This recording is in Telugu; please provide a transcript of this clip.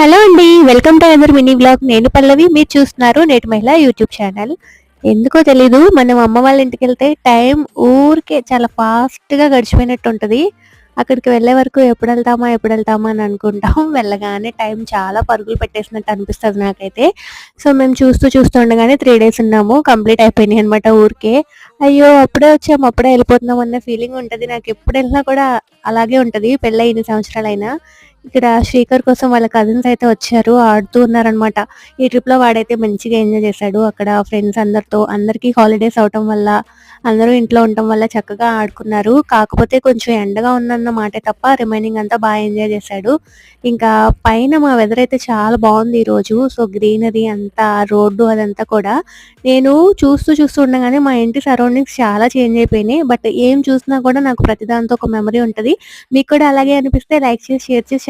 హలో అండి welcome to our mini blog. నేను పల్లవి మీరు చూస్తున్నారు నేటి మహిళ యూట్యూబ్ ఛానల్. ఎందుకో తెలీదు మనం అమ్మ వాళ్ళ ఇంటికి వెళ్తే టైం ఊరికే చాలా ఫాస్ట్గా గడిచిపోయినట్టు ఉంటుంది. అక్కడికి వెళ్ళే వరకు ఎప్పుడు వెళ్తామా ఎప్పుడు వెళ్తామా అని అనుకుంటాం. వెళ్ళగానే టైం చాలా పరుగులు పెట్టేసినట్టు అనిపిస్తుంది నాకైతే. సో మేము చూస్తూ చూస్తూ ఉండగానే త్రీ డేస్ ఉన్నాము. కంప్లీట్ అయిపోయినాయి అనమాట ఊరికే. అయ్యో అప్పుడే వచ్చాము అప్పుడే వెళ్ళిపోతున్నాం అన్న ఫీలింగ్ ఉంటుంది. నాకు ఎప్పుడు వెళ్ళినా కూడా అలాగే ఉంటుంది. పెళ్ళి ఇన్ని సంవత్సరాలైనా. ఇక్కడ శ్రీకర్ కోసం వాళ్ళ కజిన్స్ అయితే వచ్చారు ఆడుతూ ఉన్నారనమాట ఈ ట్రిప్లో వాడైతే మంచిగా ఎంజాయ్ చేశాడు. అక్కడ ఫ్రెండ్స్ అందరితో అందరికీ హాలిడేస్ అవటం వల్ల అందరూ ఇంట్లో ఉండటం వల్ల చక్కగా ఆడుకున్నారు. కాకపోతే కొంచెం ఎండగా ఉందన్న మాటే తప్ప రిమైనింగ్ అంతా బాగా ఎంజాయ్ చేశాడు. ఇంకా పైన మా వెదర్ అయితే చాలా బాగుంది ఈ రోజు. సో గ్రీనరీ అంతా రోడ్డు అదంతా కూడా నేను చూస్తూ చూస్తూ ఉండగానే మా ఇంటి సరౌండింగ్స్ చాలా చేంజ్ అయిపోయినాయి. బట్ ఏం చూసినా కూడా నాకు ప్రతిదాంతో ఒక మెమరీ ఉంటది. మీకు కూడా అలాగే అనిపిస్తే లైక్ చేసి షేర్ చేసి